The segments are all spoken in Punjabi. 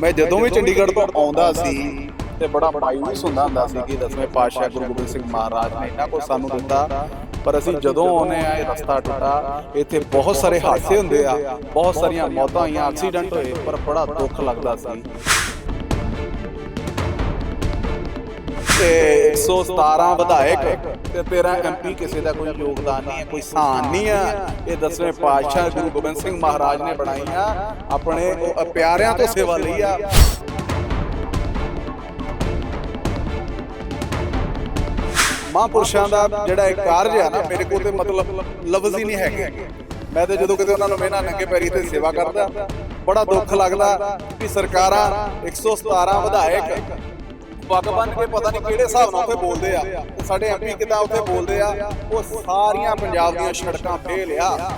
ਮੈਂ ਜਦੋਂ ਵੀ ਚੰਡੀਗੜ੍ਹ ਤੋਂ ਆਉਂਦਾ ਸੀ ਤੇ ਬੜਾ ਮਾਯੂਸ ਹੁੰਦਾ ਹੁੰਦਾ ਸੀ ਕਿ ਦਸਵੇਂ ਪਾਤਸ਼ਾਹ ਗੁਰੂ ਗੋਬਿੰਦ ਸਿੰਘ ਮਹਾਰਾਜ ਨੇ ਇਹਨਾਂ ਕੋ ਸਾਨੂੰ ਦਿੱਤਾ। ਪਰ ਅਸੀਂ ਜਦੋਂ ਆਉਨੇ ਆ ਇਹ ਰਸਤਾ ਟੁੱਟਾ ਇੱਥੇ ਬਹੁਤ ਸਾਰੇ ਹਾਦਸੇ ਹੁੰਦੇ ਆ ਬਹੁਤ ਸਾਰੀਆਂ ਮੌਤਾਂ ਹੋਈਆਂ ਐਕਸੀਡੈਂਟ ਹੋਏ ਪਰ ਬੜਾ ਦੁੱਖ ਲੱਗਦਾ ਸੀ। ਤੇ 117 ਵਿਧਾਇਕ ਤੇ 13 ਐਮਪੀ ਕਿਸੇ ਦਾ ਕੋਈ ਯੋਗਦਾਨ ਨਹੀਂ ਹੈ ਕੋਈ ਸਾਨ ਨਹੀਂ ਹੈ। ਇਹ ਦਸਵੇਂ ਪਾਤਸ਼ਾਹ ਗੁਰੂ ਗੋਬਿੰਦ ਸਿੰਘ ਮਹਾਰਾਜ ਨੇ ਬਣਾਈਆਂ। ਆਪਣੇ ਉਹ ਪਿਆਰਿਆਂ ਤੋਂ ਸੇਵਾ ਲਈ ਆ। ਮਹਾਂਪੁਰਸ਼ਾਂ ਦਾ ਜਿਹੜਾ ਇਹ ਕਾਰਜ ਹੈ ਨਾ ਮੇਰੇ ਕੋਲ ਤੇ ਮਤਲਬ ਲਫ਼ਜ਼ ਹੀ ਨਹੀਂ ਹੈਗੇ। ਮੈਂ ਤੇ ਜਦੋਂ ਕਿਤੇ ਉਹਨਾਂ ਨੂੰ ਮੇਨਾ ਨੰਗੇ ਪੈਰੀ ਤੇ ਸੇਵਾ ਕਰਦਾ ਬੜਾ ਦੁੱਖ ਲੱਗਦਾ ਕਿ ਸਰਕਾਰਾਂ 117 ਵਿਧਾਇਕ ਪੱਗ ਬੰਨ ਕੇ ਪਤਾ ਨਹੀਂ ਕਿਹੜੇ ਹਿਸਾਬ ਨਾਲ ਉੱਥੇ ਬੋਲਦੇ ਆ। ਤੇ ਸਾਡੇ ਐਮਪੀ ਕਿਦਾਂ ਉੱਥੇ ਬੋਲਦੇ ਆ। ਉਹ ਸਾਰੀਆਂ ਪੰਜਾਬ ਦੀਆਂ ਸੜਕਾਂ ਫੇਲ ਆ।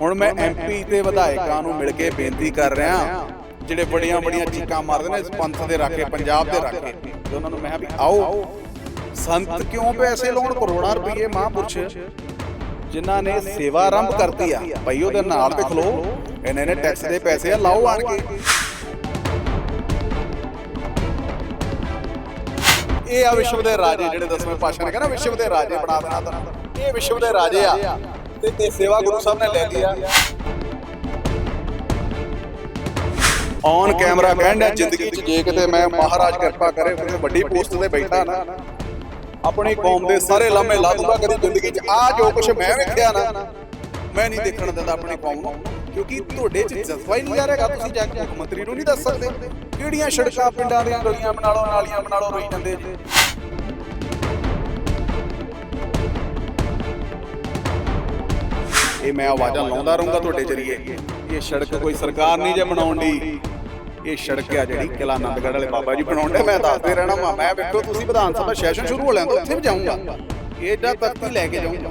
ਹੁਣ ਮੈਂ ਐਮਪੀ ਤੇ ਵਿਧਾਇਕਾਂ ਨੂੰ ਮਿਲ ਕੇ ਬੇਨਤੀ ਕਰ ਰਿਹਾ ਜਿਹੜੇ ਬੜੀਆਂ ਬੜੀਆਂ ਚੀਕਾਂ ਮਾਰਦੇ ਨੇ ਇਸ ਪੰਥ ਦੇ ਰਾਖੇ, ਪੰਜਾਬ ਦੇ ਰਾਖੇ। ਤੇ ਉਹਨਾਂ ਨੂੰ ਮੈਂ ਕਿਹਾ ਵੀ ਆਓ। ਸੰਤ ਕਿਉਂ ਪੈਸੇ ਲਾਉਣ? ਕਰੋੜਾਂ ਰੁਪਏ ਮਹਾਂਪੁਰਸ਼। ਜਿਨ੍ਹਾਂ ਨੇ ਸੇਵਾ ਆਰੰਭ ਕਰਤੀ ਆ। ਭਾਈ ਉਹਦੇ ਨਾਲ ਤੇ ਖਲੋ। ਇਹਨਾਂ ਨੇ ਟੈਕਸ ਦੇ ਪੈਸੇ ਆ ਲਾਓ ਆਣ ਕੇ। ਇਹ ਆ ਵਿਸ਼ਵ ਦੇ ਰਾਜੇ ਜਿਹੜੇ ਦਸਵੇਂ ਪਾਤਸ਼ਾਹ ਨੇ ਕਹਿੰਦਾ ਵਿਸ਼ਵ ਦੇ ਰਾਜੇ ਬਣਾ ਦੇਣਾ ਤਾਂ। ਇਹ ਵਿਸ਼ਵ ਦੇ ਰਾਜੇ ਆ। ਤੇ ਇਹ ਸੇਵਾ ਗੁਰੂ ਸਾਹਿਬ ਨੇ ਲੈ ਲਈ ਆ ਔਨ ਕੈਮਰਾ ਕਹਿੰਦਾ ਜ਼ਿੰਦਗੀ 'ਚ ਜੇ ਕਿਤੇ ਮੈਂ ਮਹਾਰਾਜ ਕਿਰਪਾ ਕਰੇ ਕਿਤੇ ਵੱਡੀ ਪੋਸਟ ਤੇ ਬੈਠਾ ਨਾ। ਆਪਣੀ ਕੌਮ ਦੇ ਸਾਰੇ ਲਾਮੇ ਲਾ ਦੂੰਗਾ ਕਦੀ ਜ਼ਿੰਦਗੀ 'ਚ ਆ ਜੋ ਕੁਝ ਮੈਂ ਵੇਖਿਆ ਨਾ ਮੈਂ ਨਹੀਂ ਦੇਖਣ ਦਿੰਦਾ ਆਪਣੀ ਕੌਮ ਨੂੰ। ਕਿਉਂਕਿ ਤੁਹਾਡੇ 'ਚ ਜਜ਼ਬਾ ਹੀ ਨਹੀਂ ਜਾ ਰਿਹਾ ਤੁਸੀਂ ਜਾ ਕੇ ਮੁੱਖ ਮੰਤਰੀ ਨੂੰ ਨਹੀਂ ਦੱਸ ਸਕਦੇ। ਕਿਹੜੀਆਂ ਸੜਕਾਂ ਪਿੰਡਾਂ ਦੀਆਂ ਗਲੀਆਂ ਬਣਾ ਲਓ, ਨਾਲੀਆਂ ਬਣਾ ਲਓ, ਰੋਈ ਜਾਂਦੇ ਜੀ। ਇਹ ਮੈਂ ਆਵਾਜ਼ਾਂ ਲਾਉਂਦਾ ਰਹੂੰਗਾ ਤੁਹਾਡੇ ਜਰੀਏ। ਇਹ ਸੜਕ ਕੋਈ ਸਰਕਾਰ ਨਹੀਂ ਜੇ ਬਣਾਉਣ ਦੀ। ਇਹ ਸੜਕ ਆ ਜਿਹੜੀ ਕਿਲਾ ਆਨੰਦਗੜ੍ਹ ਵਾਲੇ ਬਾਬਾ ਜੀ ਬਣਾਉਂਦੇ ਮੈਂ ਦੱਸਦੇ ਰਹਿਣਾ ਮੈਂ ਵੇਖੋ, ਤੁਸੀਂ ਵਿਧਾਨ ਸਭਾ ਸੈਸ਼ਨ ਸ਼ੁਰੂ ਹੋ ਲੈਂਦਾ ਉੱਥੇ ਵੀ ਜਾਊਂਗਾ। ਇਹਦਾ ਤਖਤ ਲੈ ਕੇ ਜਾਊਂਗਾ।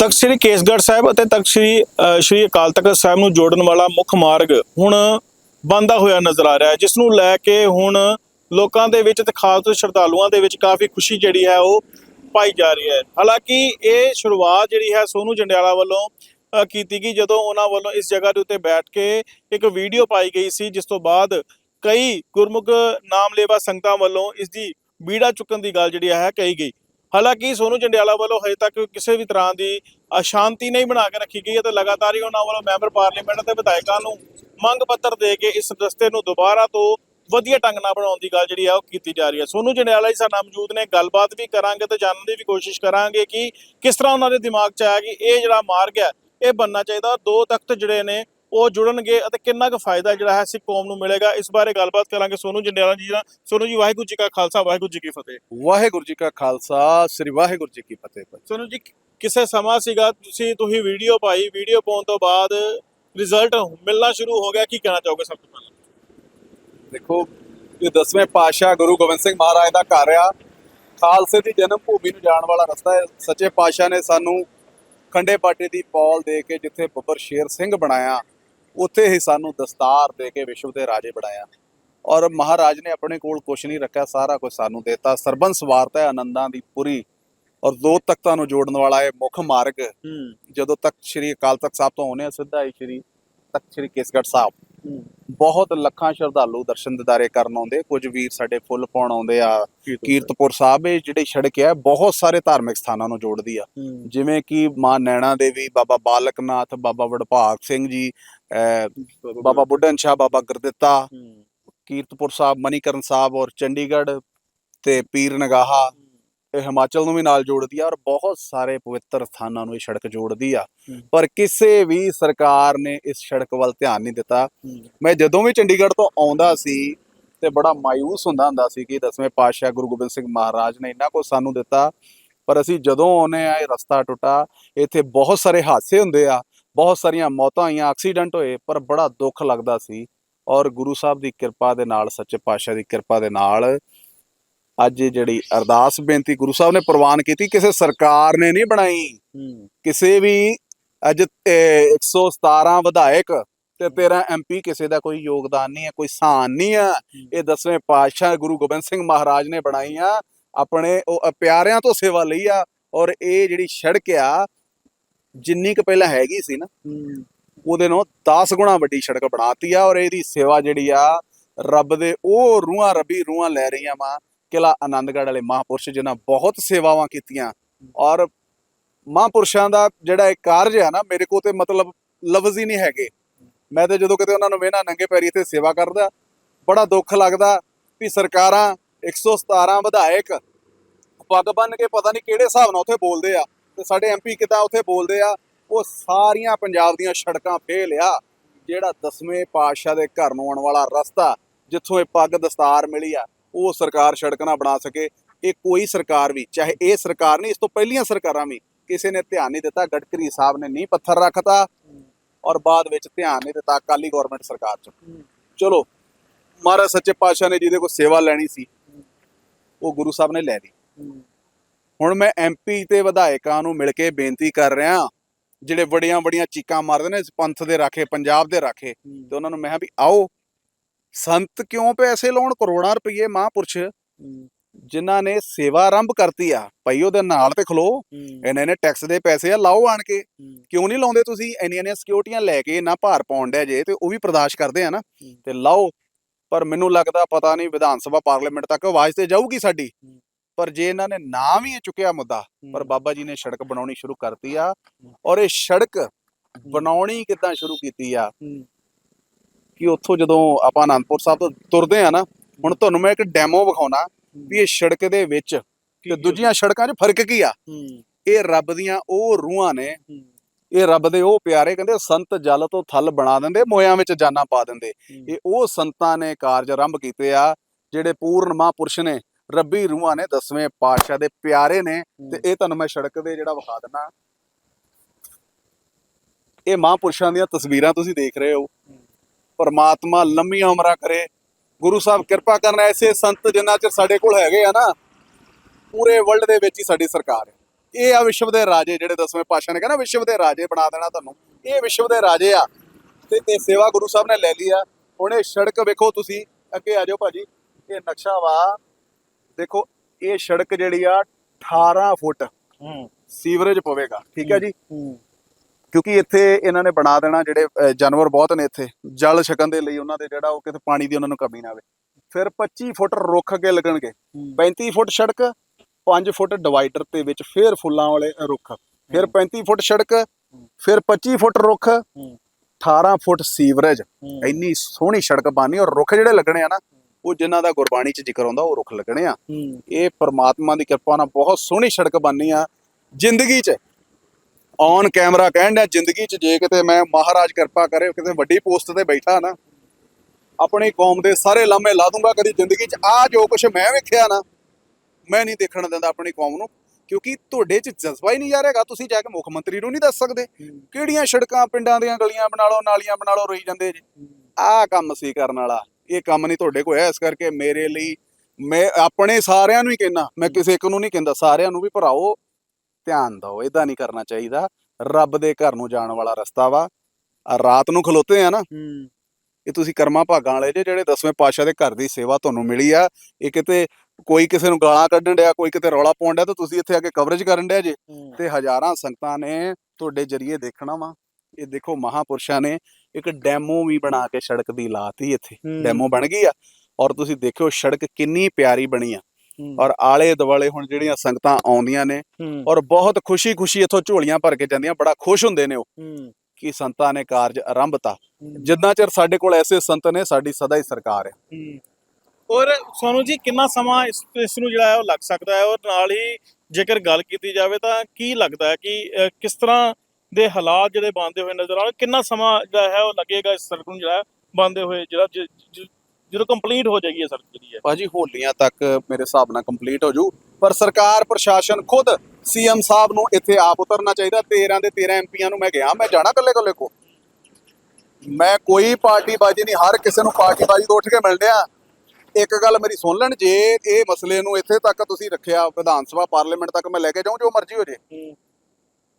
ਤਖਤ ਸ੍ਰੀ ਕੇਸਗੜ੍ਹ ਸਾਹਿਬ ਅਤੇ ਤਖਤ ਸ੍ਰੀ ਸ੍ਰੀ ਅਕਾਲ ਤਖਤ ਸਾਹਿਬ ਨੂੰ ਜੋੜਨ ਵਾਲਾ ਮੁੱਖ ਮਾਰਗ ਹੁਣ ਬੰਦਾ ਹੋਇਆ ਨਜ਼ਰ ਆ ਰਿਹਾ ਹੈ, ਜਿਸ ਨੂੰ ਲੈ ਕੇ ਹੁਣ ਲੋਕਾਂ ਦੇ ਵਿੱਚ ਤੇ ਖਾਸ ਤੌਰ ਸ਼ਰਧਾਲੂਆਂ ਦੇ ਵਿੱਚ ਕਾਫੀ ਖੁਸ਼ੀ ਜਿਹੜੀ ਹੈ ਉਹ ਪਾਈ ਜਾ ਰਹੀ ਹੈ। ਹਾਲਾਂਕਿ ਇਹ ਸ਼ੁਰੂਆਤ ਜਿਹੜੀ ਹੈ ਸੋਨੂ ਜੰਡਿਆਲਾ ਵੱਲੋਂ ਕੀਤੀ ਗਈ ਜਦੋਂ ਉਹਨਾਂ ਵੱਲੋਂ ਇਸ ਜਗ੍ਹਾ ਦੇ ਉੱਤੇ ਬੈਠ ਕੇ ਇੱਕ ਵੀਡੀਓ ਪਾਈ ਗਈ ਸੀ, ਜਿਸ ਤੋਂ ਬਾਅਦ ਕਈ ਗੁਰਮੁਖ ਨਾਮਲੇਵਾ ਸੰਗਤਾਂ ਵੱਲੋਂ ਇਸ ਦੀ ਬੀੜਾ ਚੁੱਕਣ ਦੀ ਗੱਲ ਜਿਹੜੀ ਹੈ ਕਹੀ ਗਈ। ਹਾਲਾਂਕਿ ਸੋਨੂ ਜੰਡਿਆਲਾ ਵੱਲੋਂ ਹਜੇ ਤੱਕ ਕਿਸੇ ਵੀ ਤਰ੍ਹਾਂ ਦੀ ਅਸ਼ਾਂਤੀ ਨਹੀਂ ਬਣਾ ਕੇ ਰੱਖੀ ਗਈ ਹੈ ਤੇ ਲਗਾਤਾਰ ਹੀ ਉਹਨਾਂ ਵੱਲੋਂ ਮੈਂਬਰ ਪਾਰਲੀਮੈਂਟ ਅਤੇ ਵਿਧਾਇਕਾਂ ਨੂੰ ਮੰਗ ਪੱਤਰ ਦੇ ਕੇ ਇਸ ਰਸਤੇ ਨੂੰ ਦੁਬਾਰਾ ਤੋਂ ਵਧੀਆ ਢੰਗ ਨਾਲ ਬਣਾਉਣ ਦੀ ਗੱਲ ਜਿਹੜੀ ਆ ਉਹ ਕੀਤੀ ਜਾ ਰਹੀ ਹੈ। ਸੋਨੂ ਜੰਡਿਆਲਾ ਜੀ ਸਾਡੇ ਨਾਲ ਮੌਜੂਦ ਨੇ, ਗੱਲਬਾਤ ਵੀ ਕਰਾਂਗੇ ਤੇ ਜਾਣਨ ਦੀ ਵੀ ਕੋਸ਼ਿਸ਼ ਕਰਾਂਗੇ ਕਿ ਕਿਸ ਤਰ੍ਹਾਂ ਉਹਨਾਂ ਦੇ ਦਿਮਾਗ 'ਚ ਆਇਆ ਕਿ ਇਹ ਜਿਹੜਾ ਮਾਰਗ ਹੈ, ਇਹ ਬੰਨਣਾ ਚਾਹੀਦਾ। ਦੋ ਤਖਤ ਜਿਹੜੇ ਨੇ ਉਹ ਜੁੜਨਗੇ ਅਤੇ ਕਿੰਨਾ ਕੁ ਫਾਇਦਾ ਜਿਹੜਾ ਹੈ ਸਿੱਖ ਕੌਮ ਨੂੰ ਮਿਲੇਗਾ। ਇਸ ਬਾਰੇ ਗੱਲਬਾਤ ਕਰਾਂਗੇ ਸੋਨੂ ਜੰਡਿਆਲਾ ਜੀ ਨਾਲ। ਸੋਨੂ ਜੀ ਵਾਹਿਗੁਰੂ ਜੀ ਕਾ ਖਾਲਸਾ ਵਾਹਿਗੁਰੂ ਜੀ ਕੀ ਫਤਿਹ। ਵਾਹਿਗੁਰੂ ਜੀ ਕਾ ਖਾਲਸਾ ਸ੍ਰੀ ਵਾਹਿਗੁਰੂ ਜੀ ਕੀ ਫਤਿਹ ਸੋਨੂ ਜੀ ਕਿਸੇ ਸਮਾਂ ਸੀਗਾ ਤੁਸੀਂ ਤੁਸੀਂ ਵੀਡੀਓ ਪਾਈ ਵੀਡੀਓ ਪਾਉਣ ਤੋਂ ਬਾਅਦ ਰਿਜ਼ਲਟ ਮਿਲਣਾ ਸ਼ੁਰੂ ਹੋ ਗਿਆ ਕੀ ਕਹਿਣਾ ਚਾਹੋਗੇ ਸਭ ਤੋਂ ਪਹਿਲਾਂ? ਦੇਖੋ ਇਹ ਦਸਵੇਂ ਪਾਤਸ਼ਾਹ ਗੁਰੂ ਗੋਬਿੰਦ ਸਿੰਘ ਮਹਾਰਾਜ ਦਾ ਘਰ ਆ। ਖਾਲਸੇ ਦੀ ਜਨਮ ਭੂਮੀ ਨੂੰ ਜਾਣ ਵਾਲਾ ਰਸਤਾ ਹੈ। ਸੱਚੇ ਪਾਤਸ਼ਾਹ ਨੇ ਸਾਨੂੰ ਖੰਡੇ ਬਾਟੇ ਦੀ ਪੌਲ ਦੇ ਕੇ ਜਿੱਥੇ ਬੱਬਰ ਸ਼ੇਰ ਸਿੰਘ ਬਣਾਇਆ ਉੱਥੇ ਹੀ ਸਾਨੂੰ ਦਸਤਾਰ ਦੇ ਕੇ ਵਿਸ਼ਵ ਦੇ ਰਾਜੇ ਬਣਾਇਆ। ਔਰ ਮਹਾਰਾਜ ਨੇ ਆਪਣੇ ਕੋਲ ਕੁਝ ਨਹੀਂ ਰੱਖਿਆ ਸਾਰਾ ਕੁਝ ਸਾਨੂੰ ਦਿੱਤਾ। ਸਰਬੰਸ ਸਵਾਰਤ ਹੈ ਆਨੰਦਾਂ ਦੀ ਪੂਰੀ। ਔਰ ਦੋ ਤਖਤਾਂ ਨੂੰ ਜੋੜਨ ਵਾਲਾ ਇਹ ਮੁੱਖ ਮਾਰਗ। ਜਦੋਂ ਤੱਕ ਸ੍ਰੀ ਅਕਾਲ ਤਖਤ ਸਾਹਿਬ ਤੋਂ ਆਉਂਦੇ ਆ ਸਿੱਧਾ ਹੀ ਸ੍ਰੀ ਤਖਤ ਸ੍ਰੀ ਕੇਸਗੜ੍ਹ ਸਾਹਿਬ। ਬਹੁਤ ਲੱਖਾਂ ਸ਼ਰਧਾਲੂ ਦਰਸ਼ਨ ਦਿਦਾਰੇ ਕਰਨ ਆਉਂਦੇ। ਕੁਝ ਵੀਰ ਸਾਡੇ ਫੁੱਲ ਪਾਉਣ ਆਉਂਦੇ ਆ। ਕੀਰਤਪੁਰ ਸਾਹਿਬ। ਇਹ ਜਿਹੜੀ ਸੜਕ ਹੈ ਬਹੁਤ ਸਾਰੇ ਧਾਰਮਿਕ ਸਥਾਨਾਂ ਨੂੰ ਜੋੜਦੀ ਆ। ਜਿਵੇਂ ਕਿ ਮਾਂ ਨੈਣਾ ਦੇਵੀ ਬਾਬਾ ਬਾਲਕ ਨਾਥ ਬਾਬਾ ਵਡਭਾਗ ਸਿੰਘ ਜੀ ਬਾਬਾ ਬੁੱਢਨ ਸ਼ਾਹ ਬਾਬਾ ਗੁਰਦਿੱਤਾ ਕੀਰਤਪੁਰ ਸਾਹਿਬ ਮਨੀਕਰਨ ਸਾਹਿਬ ਔਰ ਚੰਡੀਗੜ੍ਹ ਤੇ ਪੀਰ ਨਗਾਹਾ ਇਹ ਹਿਮਾਚਲ ਨੂੰ ਵੀ ਨਾਲ ਜੋੜਦੀ ਆ ਔਰ ਬਹੁਤ ਸਾਰੇ ਪਵਿੱਤਰ ਸਥਾਨਾਂ ਨੂੰ ਇਹ ਸੜਕ ਜੋੜਦੀ ਆ। ਪਰ ਕਿਸੇ ਵੀ ਸਰਕਾਰ ਨੇ ਇਸ ਸੜਕ ਵੱਲ ਧਿਆਨ ਨਹੀਂ ਦਿੱਤਾ। ਮੈਂ ਜਦੋਂ ਵੀ ਚੰਡੀਗੜ੍ਹ ਤੋਂ ਆਉਂਦਾ ਸੀ ਤੇ ਬੜਾ ਮਾਯੂਸ ਹੁੰਦਾ ਹੁੰਦਾ ਸੀ ਕਿ ਦਸਵੇਂ ਪਾਤਸ਼ਾਹ ਗੁਰੂ ਗੋਬਿੰਦ ਸਿੰਘ ਮਹਾਰਾਜ ਨੇ ਇੰਨਾ ਕੁਝ ਸਾਨੂੰ ਦਿੱਤਾ। ਪਰ ਅਸੀਂ ਜਦੋਂ ਆਉਨੇ ਆ ਇਹ ਰਸਤਾ ਟੁੱਟਾ ਇੱਥੇ ਬਹੁਤ ਸਾਰੇ ਹਾਦਸੇ ਹੁੰਦੇ ਆ। ਬਹੁਤ ਸਾਰੀਆਂ ਮੌਤਾਂ ਹੋਈਆਂ ਐਕਸੀਡੈਂਟ ਹੋਏ ਪਰ ਬੜਾ ਦੁੱਖ ਲੱਗਦਾ ਸੀ। ਔਰ ਗੁਰੂ ਸਾਹਿਬ ਦੀ ਕਿਰਪਾ ਦੇ ਨਾਲ ਸੱਚੇ ਪਾਤਸ਼ਾਹ ਦੀ ਕਿਰਪਾ ਦੇ ਨਾਲ ਅੱਜ ਜਿਹੜੀ ਅਰਦਾਸ ਬੇਨਤੀ ਗੁਰੂ ਸਾਹਿਬ ਨੇ ਪ੍ਰਵਾਨ ਕੀਤੀ ਕਿਸੇ ਸਰਕਾਰ ਨੇ ਨਹੀਂ ਬਣਾਈ। ਕਿਸੇ ਵੀ ਅੱਜ ਇਹ 117 ਵਿਧਾਇਕ ਤੇ 13 ਐਮਪੀ ਕਿਸੇ ਦਾ ਕੋਈ ਯੋਗਦਾਨ ਨਹੀਂ ਹੈ ਕੋਈ ਸਾਨ ਨਹੀਂ ਆ ਇਹ ਦਸਵੇਂ ਪਾਤਸ਼ਾਹ ਗੁਰੂ ਗੋਬਿੰਦ ਸਿੰਘ ਮਹਾਰਾਜ ਨੇ ਬਣਾਈ ਆ ਆਪਣੇ ਉਹ ਪਿਆਰਿਆਂ ਤੋਂ ਸੇਵਾ ਲਈ ਆ। ਔਰ ਇਹ ਜਿਹੜੀ ਸੜਕ ਆ ਜਿੰਨੀ ਕੁ ਪਹਿਲਾਂ ਹੈਗੀ ਸੀ ਨਾ, ਉਹਦੇ ਨੂੰ 10 ਗੁਣਾ ਵੱਡੀ ਸੜਕ ਬਣਾਤੀ ਆ ਔਰ ਇਹਦੀ ਸੇਵਾ ਜਿਹੜੀ ਆ, ਰੱਬ ਦੇ ਉਹ ਰੂਹਾਂ ਰੱਬੀ ਰੂਹਾਂ ਲੈ ਰਹੀਆਂ ਵਾ। ਕਿਲਾ ਆਨੰਦਗੜ੍ਹ ਵਾਲੇ ਮਹਾਪੁਰਸ਼ ਜਿਨ੍ਹਾਂ ਬਹੁਤ ਸੇਵਾਵਾਂ ਕੀਤੀਆਂ। ਔਰ ਮਹਾਪੁਰਸ਼ਾਂ ਦਾ ਜਿਹੜਾ ਇਹ ਕਾਰਜ ਹੈ ਨਾ, ਮੇਰੇ ਕੋਲ ਤੇ ਮਤਲਬ ਲਫ਼ਜ਼ ਹੀ ਨਹੀਂ ਹੈਗੇ। ਮੈਂ ਤੇ ਜਦੋਂ ਕਿਤੇ ਉਹਨਾਂ ਨੂੰ ਵੇਹਣਾ ਨੰਗੇ ਪੈਰੀ ਤੇ ਸੇਵਾ ਕਰਦਾ, ਬੜਾ ਦੁੱਖ ਲੱਗਦਾ ਵੀ ਸਰਕਾਰਾਂ 117 ਵਿਧਾਇਕ ਪੱਗ ਬੰਨ ਕੇ ਪਤਾ ਨਹੀਂ ਕਿਹੜੇ ਹਿਸਾਬ ਨਾਲ ਉੱਥੇ ਬੋਲਦੇ ਆ। ਤੇ ਸਾਡੇ ਐਮਪੀ ਕਿਦਾਂ ਉੱਥੇ ਬੋਲਦੇ ਆ, ਉਹ ਸਾਰੀਆਂ ਪੰਜਾਬ ਦੀਆਂ ਸੜਕਾਂ ਫੇਲ ਆ, ਜਿਹੜਾ ਦਸਵੇਂ ਪਾਤਸ਼ਾਹ ਦੇ ਘਰ ਨੂੰ ਆਉਣ ਵਾਲਾ ਰਸਤਾ, ਜਿੱਥੋਂ ਇਹ ਪੱਗ ਦਸਤਾਰ ਮਿਲੀ ਆ, ਉਹ ਸਰਕਾਰ ਸੜਕ ਨਾ ਬਣਾ ਸਕੇ, ਇਹ ਕੋਈ ਸਰਕਾਰ ਵੀ, ਚਾਹੇ ਇਹ ਸਰਕਾਰ ਨਹੀਂ, ਇਸ ਤੋਂ ਪਹਿਲੀਆਂ ਸਰਕਾਰਾਂ ਵੀ, ਕਿਸੇ ਨੇ ਧਿਆਨ ਨਹੀਂ ਦਿੱਤਾ, ਗਡਕਰੀ ਸਾਹਿਬ ਨੇ ਨਹੀਂ ਪੱਥਰ ਰੱਖਤਾ ਔਰ ਬਾਅਦ ਵਿੱਚ ਧਿਆਨ ਨਹੀਂ ਦਿੱਤਾ, ਅਕਾਲੀ ਗਵਰਨਮੈਂਟ ਸਰਕਾਰ ਚ। ਚਲੋ, ਮਹਾਰਾਜ ਸੱਚੇ ਪਾਤਸ਼ਾਹ ਨੇ ਜਿਹਦੇ ਕੋਲ ਸੇਵਾ ਲੈਣੀ ਸੀ, ਉਹ ਗੁਰੂ ਸਾਹਿਬ ਨੇ ਲੈ ਲਈ। ਹੁਣ ਮੈਂ ਐਮਪੀ ਤੇ ਵਿਧਾਇਕਾਂ ਨੂੰ ਮਿਲ ਕੇ ਬੇਨਤੀ ਕਰ ਰਿਹਾ ਜਿਹੜੇ ਬੜੀਆਂ ਬੜੀਆਂ ਚੀਕਾਂ ਮਾਰਦੇ ਨੇ ਇਸ ਪੰਥ ਦੇ ਰਾਖੇ ਪੰਜਾਬ ਦੇ ਰਾਖੇ ਤੇ ਉਹਨਾਂ ਨੂੰ ਮੈਂ ਕਿਹਾ ਵੀ ਆਓ ਸੰਤ ਕਿਉਂ ਪੈਸੇ ਲਾਉਣ? ਕਰੋੜਾਂ ਰੁਪਏ ਮਹਾਂਪੁਰਸ਼ ਜਿਨ੍ਹਾਂ ਨੇ ਸੇਵਾ ਆਰੰਭ ਕਰਤੀ ਆ ਭਾਈ ਉਹਦੇ ਨਾਲ ਤੇ ਖਲੋ ਇੰਨੇ ਨੇ ਟੈਕਸ ਦੇ ਪੈਸੇ ਆ ਲਾਓ ਆਣ ਕੇ। ਕਿਉਂ ਨਹੀਂ ਲਾਉਂਦੇ ਤੁਸੀਂ? ਇੰਨੀਆਂ ਇੰਨੀਆਂ ਸਿਕਿਉਰਟੀਆਂ ਲੈ ਕੇ ਨਾ ਭਾਰ ਪਾਉਣ ਡਿਆ ਜੇ ਤੇ ਉਹ ਵੀ ਬਰਦਾਸ਼ਤ ਕਰਦੇ ਆ ਨਾ। ਤੇ ਲਾਓ ਪਰ ਮੈਨੂੰ ਲੱਗਦਾ ਪਤਾ ਨਹੀਂ ਵਿਧਾਨ ਸਭਾ ਪਾਰਲੀਮੈਂਟ ਤੱਕ ਆਵਾਜ਼ ਤੇ ਜਾਊਗੀ ਸਾਡੀ। ਪਰ ਜੇ ਇਹਨਾਂ ਨੇ ਨਾ ਵੀ ਇਹ ਚੁੱਕਿਆ ਮੁੱਦਾ ਪਰ ਬਾਬਾ ਜੀ ਨੇ ਸੜਕ ਬਣਾਉਣੀ ਸ਼ੁਰੂ ਕਰਤੀ ਆ ਔਰ ਇਹ ਸੜਕ ਬਣਾਉਣੀ ਕਿੱਦਾਂ ਸ਼ੁਰੂ ਕੀਤੀ ਆ? ਕਿ ਉੱਥੋਂ ਜਦੋਂ ਆਪਾਂ ਆਨੰਦਪੁਰ ਸਾਹਿਬ ਤੋਂ ਤੁਰਦੇ ਆ ਨਾ ਹੁਣ ਤੁਹਾਨੂੰ ਮੈਂ ਇੱਕ ਡੈਮੋ ਵਿਖਾਉਣਾ ਵੀ ਇਹ ਸੜਕ ਦੇ ਵਿੱਚ ਤੇ ਦੂਜੀਆਂ ਸੜਕਾਂ 'ਚ ਫ਼ਰਕ ਕੀ ਆ? ਇਹ ਰੱਬ ਦੀਆਂ ਉਹ ਰੂਹਾਂ ਨੇ ਇਹ ਰੱਬ ਦੇ ਉਹ ਪਿਆਰੇ ਕਹਿੰਦੇ ਸੰਤ ਜਲ ਤੋਂ ਥਲ ਬਣਾ ਦਿੰਦੇ ਮੋਇਆਂ ਵਿੱਚ ਜਾਨਾਂ ਪਾ ਦਿੰਦੇ। ਇਹ ਉਹ ਸੰਤਾਂ ਨੇ ਕਾਰਜ ਆਰੰਭ ਕੀਤੇ ਆ ਜਿਹੜੇ ਪੂਰਨ ਮਹਾਂਪੁਰਸ਼ ਨੇ ਰੱਬੀ ਰੂਹਾਂ ਨੇ ਦਸਵੇਂ ਪਾਤਸ਼ਾਹ ਦੇ ਪਿਆਰੇ ਨੇ ਤੇ ਇਹ ਤੁਹਾਨੂੰ ਮੈਂ ਸੜਕ ਦੇ ਜਿਹੜਾ ਵਿਖਾ ਦਿੰਦਾ। ਇਹ ਮਹਾਂਪੁਰਸ਼ਾਂ ਦੀਆਂ ਤਸਵੀਰਾਂ ਤੁਸੀਂ ਦੇਖ ਰਹੇ ਹੋ। ਪਰਮਾਤਮਾ ਲੰਮੀਆਂ ਉਮਰਾਂ ਕਰੇ। ਗੁਰੂ ਸਾਹਿਬ ਕਿਰਪਾ ਕਰਨ ਐਸੇ ਸੰਤ ਜਿਨ੍ਹਾਂ ਚ ਸਾਡੇ ਕੋਲ ਹੈਗੇ ਆ ਨਾ ਪੂਰੇ ਵਰਲਡ ਦੇ ਵਿੱਚ ਹੀ ਸਾਡੀ ਸਰਕਾਰ ਹੈ। ਇਹ ਆ ਵਿਸ਼ਵ ਦੇ ਰਾਜੇ ਜਿਹੜੇ ਦਸਵੇਂ ਪਾਤਸ਼ਾਹ ਨੇ ਕਹਿੰਦਾ ਵਿਸ਼ਵ ਦੇ ਰਾਜੇ ਬਣਾ ਦੇਣਾ ਤੁਹਾਨੂੰ। ਇਹ ਵਿਸ਼ਵ ਦੇ ਰਾਜੇ ਆ। ਤੇ ਇਹ ਸੇਵਾ ਗੁਰੂ ਸਾਹਿਬ ਨੇ ਲੈ ਲਈ ਆ। ਹੁਣ ਇਹ ਸੜਕ ਵੇਖੋ ਤੁਸੀਂ ਅੱਗੇ ਆ ਜਾਓ ਭਾਜੀ। ਇਹ ਨਕਸ਼ਾ ਵਾ ਦੇਖੋ ਇਹ ਸੜਕ ਜਿਹੜੀ ਆ 18 ਫੁੱਟ ਸੀਵਰੇਜ ਪਵੇਗਾ ਠੀਕ ਹੈ ਜੀ? ਕਿਉਂਕਿ ਇੱਥੇ ਇਹਨਾਂ ਨੇ ਬਣਾ ਦੇਣਾ ਜਿਹੜੇ ਜਾਨਵਰ ਬਹੁਤ ਨੇ ਇੱਥੇ ਜਲ ਛਕਣ ਦੇ ਲਈ ਉਹਨਾਂ ਦੇ ਜਿਹੜਾ ਉਹ ਕਿਤੇ ਪਾਣੀ ਦੀ ਉਹਨਾਂ ਨੂੰ ਕਮੀ ਨਾ ਆਵੇ। ਫਿਰ 25 ਫੁੱਟ ਰੁੱਖ ਅੱਗੇ ਲੱਗਣਗੇ 35 ਫੁੱਟ ਸੜਕ 5 ਫੁੱਟ ਡਿਵਾਈਡਰ ਦੇ ਵਿੱਚ ਫਿਰ ਫੁੱਲਾਂ ਵਾਲੇ ਰੁੱਖ ਫਿਰ 35 ਫੁੱਟ ਸੜਕ ਫਿਰ 25 ਫੁੱਟ ਰੁੱਖ 18 ਫੁੱਟ ਸੀਵਰੇਜ। ਇੰਨੀ ਸੋਹਣੀ ਸੜਕ ਬਾਨੀ ਔਰ ਰੁੱਖ ਜਿਹੜੇ ਲੱਗਣੇ ਆ ਨਾ ਉਹ ਜਿਨ੍ਹਾਂ ਦਾ ਗੁਰਬਾਣੀ 'ਚ ਜ਼ਿਕਰ ਆਉਂਦਾ ਉਹ ਰੁੱਖ ਲੱਗਣੇ ਆ। ਇਹ ਪ੍ਰਮਾਤਮਾ ਦੀ ਕਿਰਪਾ ਨਾਲ ਬਹੁਤ ਸੋਹਣੀ ਸੜਕ ਬਣਨੀ ਆ ਜ਼ਿੰਦਗੀ 'ਚ। ਔਨ ਕੈਮਰਾ ਕਹਿਣ ਡਿਆ ਜ਼ਿੰਦਗੀ 'ਚ ਜੇ ਕਿਤੇ ਮੈਂ ਮਹਾਰਾਜ ਕਿਰਪਾ ਕਰੇ ਕਿਤੇ ਵੱਡੀ ਪੋਸਟ ਤੇ ਬੈਠਾ ਨਾ ਆਪਣੀ ਕੌਮ ਦੇ ਸਾਰੇ ਲਾਮੇ ਲਾ ਦੂੰਗਾ ਕਦੀ ਜ਼ਿੰਦਗੀ 'ਚ ਆ ਜੋ ਕੁਝ ਮੈਂ ਵੇਖਿਆ ਨਾ ਮੈਂ ਨਹੀਂ ਦੇਖਣ ਦਿੰਦਾ ਆਪਣੀ ਕੌਮ ਨੂੰ ਕਿਉਂਕਿ ਤੁਹਾਡੇ 'ਚ ਜਜ਼ਬਾ ਹੀ ਨਹੀਂ ਜਾ ਰਿਹਾਗਾ ਤੁਸੀਂ ਜਾ ਕੇ ਮੁੱਖ ਮੰਤਰੀ ਨੂੰ ਨਹੀਂ ਦੱਸ ਸਕਦੇ ਕਿਹੜੀਆਂ ਸੜਕਾਂ ਪਿੰਡਾਂ ਦੀਆਂ ਗਲੀਆਂ ਬਣਾ ਲਓ ਨਾਲੀਆਂ ਬਣਾ ਲਓ ਰੋਈ ਜਾਂਦੇ ਜੀ। ਆਹ ਕੰਮ ਸੀ ਕਰਨ ਵਾਲਾ। ਇਹ ਕੰਮ ਨਹੀਂ ਤੁਹਾਡੇ ਕੋਲ ਹੈ ਇਸ ਕਰਕੇ ਮੇਰੇ ਲਈ ਮੈਂ ਆਪਣੇ ਸਾਰਿਆਂ ਨੂੰ ਹੀ ਕਹਿਣਾ ਮੈਂ ਕਿਸੇ ਇੱਕ ਨੂੰ ਨਹੀਂ ਕਹਿੰਦਾ ਸਾਰਿਆਂ ਨੂੰ ਵੀ ਭਰਾਓ ਧਿਆਨ ਦਿਓ ਇਦਾਂ ਨਹੀਂ ਕਰਨਾ ਚਾਹੀਦਾ। ਰੱਬ ਦੇ ਘਰ ਨੂੰ ਜਾਣ ਵਾਲਾ ਰਸਤਾ ਵਾ ਆਹ ਰਾਤ ਨੂੰ ਖਲੋਤੇ ਆ ਨਾ। ਇਹ ਤੁਸੀਂ ਕਰਮਾਂ ਭਾਗਾਂ ਵਾਲੇ ਜੇ ਜਿਹੜੇ ਦਸਵੇਂ ਪਾਤਸ਼ਾਹ ਦੇ ਘਰ ਦੀ ਸੇਵਾ ਤੁਹਾਨੂੰ ਮਿਲੀ ਆ ਇਹ ਕਿਤੇ ਕੋਈ ਕਿਸੇ ਨੂੰ ਗਾਲਾਂ ਕੱਢਣ ਡਿਆ ਕੋਈ ਕਿਤੇ ਰੌਲਾ ਪਾਉਣ ਡਿਆ ਤਾਂ ਤੁਸੀਂ ਇੱਥੇ ਆ ਕੇ ਕਵਰੇਜ ਕਰਨ ਡਿਆ ਜੇ। ਤੇ ਹਜ਼ਾਰਾਂ ਸੰਗਤਾਂ ਨੇ ਤੁਹਾਡੇ ਜਰੀਏ ਦੇਖਣਾ ਵਾ। ਇਹ ਦੇਖੋ ਮਹਾਪੁਰਸ਼ਾਂ ਨੇ ਇੱਕ ਡੈਮੋ ਵੀ ਬਣਾ ਕੇ ਸੜਕ ਦੀ ਲਾਤੀ ਇੱਥੇ। ਡੈਮੋ ਬਣ ਗਈ ਆ ਔਰ ਤੁਸੀਂ ਦੇਖਿਓ ਸੜਕ ਕਿੰਨੀ ਪਿਆਰੀ ਬਣੀ ਆ। ਔਰ ਆਲੇ ਦੁਆਲੇ ਹੁਣ ਜਿਹੜੀਆਂ ਸੰਗਤਾਂ ਆਉਂਦੀਆਂ ਨੇ ਔਰ ਬਹੁਤ ਖੁਸ਼ੀ-ਖੁਸ਼ੀ ਇੱਥੋਂ ਝੋਲੀਆਂ ਭਰ ਕੇ ਜਾਂਦੀਆਂ ਬੜਾ ਖੁਸ਼ ਹੁੰਦੇ ਨੇ ਉਹ। ਕਿ ਸੰਤਾਂ ਨੇ ਕਾਰਜ ਆਰੰਭਤਾ ਜਿੰਨਾ ਚਿਰ ਸਾਡੇ ਕੋਲ ਐਸੇ ਸੰਤ ਨੇ ਸਾਡੀ ਸਦਾ ਹੀ ਸਰਕਾਰ ਹੈ। ਔਰ ਸੋਨੂ ਜੀ ਕਿੰਨਾ ਸਮਾਂ ਇਸ ਇਸ ਨੂੰ ਜਿਹੜਾ ਹੈ ਉਹ ਲੱਗ ਸਕਦਾ ਹੈ? ਔਰ ਨਾਲ ਹੀ ਜੇਕਰ ਗੱਲ ਕੀਤੀ ਜਾਵੇ ਤਾਂ ਕੀ ਲੱਗਦਾ ਹੈ ਕਿ ਕਿਸ ਤਰ੍ਹਾਂ ਦੇ ਹਾਲਾਤ ਜਿਹੜੇ ਬਣਦੇ ਹੋਏ ਨਜ਼ਰ ਆਉਣ ਕਿੰਨਾ ਸਮਾਂ ਜਿਹੜਾ ਹੈ ਉਹ ਲੱਗੇਗਾ ਇਸ ਸੜਕ ਨੂੰ ਜਿਹੜਾ ਬਣਦੇ ਹੋਏ ਜਿਹੜਾ ਜਦੋਂ ਕੰਪਲੀਟ ਹੋ ਜਾਏਗੀ ਇਹ ਸੜਕ ਜਿਹੜੀ ਹੈ? ਭਾਜੀ ਹੋਲੀਆਂ ਤੱਕ ਮੇਰੇ ਹਿਸਾਬ ਨਾਲ ਕੰਪਲੀਟ ਹੋ ਜੂ। ਪਰ ਸਰਕਾਰ ਪ੍ਰਸ਼ਾਸਨ ਖੁਦ ਸੀਐਮ ਸਾਹਿਬ ਨੂੰ ਇੱਥੇ ਆਪ ਉਤਰਨਾ ਚਾਹੀਦਾ। 13 ਦੇ 13 ਐਮਪੀਆਂ ਨੂੰ ਮੈਂ ਗਿਆ ਮੈਂ ਜਾਣਾ ਕੱਲੇ ਕੱਲੇ। ਕੋ ਮੈਂ ਕੋਈ ਪਾਰਟੀ ਬਾਜੀ ਨਹੀਂ ਹਰ ਕਿਸੇ ਨੂੰ ਪਾਰਟੀ ਬਾਜੀ ਤੋਂ ਉੱਠ ਕੇ ਮਿਲਦੇ ਆ। ਇੱਕ ਗੱਲ ਮੇਰੀ ਸੁਣ ਲੈਣ ਜੇ ਇਹ ਮਸਲੇ ਨੂੰ ਇੱਥੇ ਤੱਕ ਤੁਸੀਂ ਰੱਖਿਆ ਵਿਧਾਨ ਸਭਾ ਪਾਰਲੀਮੈਂਟ ਤੱਕ ਮੈਂ ਲੈ ਕੇ ਜਾਉਂ ਜੋ ਮਰਜ਼ੀ ਹੋ ਜੇ।